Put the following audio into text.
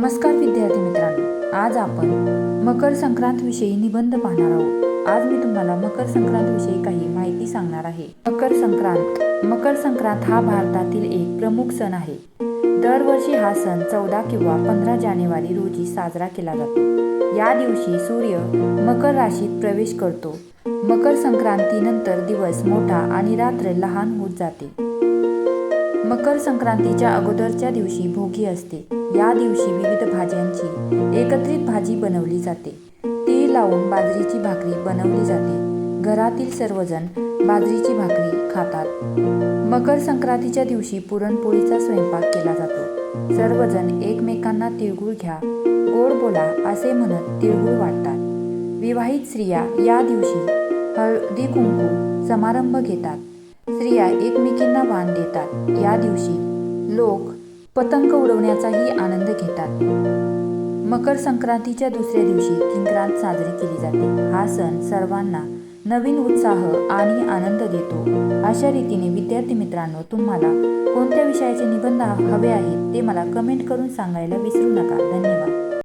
नमस्कार विद्यार्थी मित्रांनो. आज आपण मकर संक्रांत विषयी निबंध पाहणार आहोत. आज मी तुम्हाला मकर संक्रांत विषयी काही माहिती सांगणार आहे. मकर संक्रांत. मकर संक्रांत हा भारतातील एक प्रमुख सण आहे. दरवर्षी हा सण चौदा किंवा पंधरा जानेवारी रोजी साजरा केला जातो. या दिवशी सूर्य मकर राशीत प्रवेश करतो. मकर संक्रांतीनंतर दिवस मोठा आणि रात्र लहान होत जाते. मकर संक्रांतीच्या अगोदरच्या दिवशी भोगी असते. या दिवशी विविध भाज्यांची एकत्रित भाजी बनवली जाते. तीळ लावून बाजरीची भाकरी बनवली जाते. घरातील सर्वजण बाजरीची भाकरी खातात. मकर संक्रांतीच्या दिवशी पुरणपोळीचा स्वयंपाक केला जातो. सर्वजण एकमेकांना तिळगुळ घ्या गोड बोला असे म्हणत तिळगुळ वाटतात. विवाहित स्त्रिया या दिवशी हळदी कुंकू समारंभ घेतात. स्त्रिया एकमेकींना वाण देतात. या दिवशी लोक पतंग उडवण्याचाही आनंद घेतात. मकर संक्रांतीच्या दुसऱ्या दिवशी किंक्रांत साजरी केली जाते. हा सण सर्वांना नवीन उत्साह आणि आनंद देतो. अशा रीतीने विद्यार्थी मित्रांनो तुम्हाला कोणत्या विषयाचे निबंध हवे आहेत ते मला कमेंट करून सांगायला विसरू नका. धन्यवाद.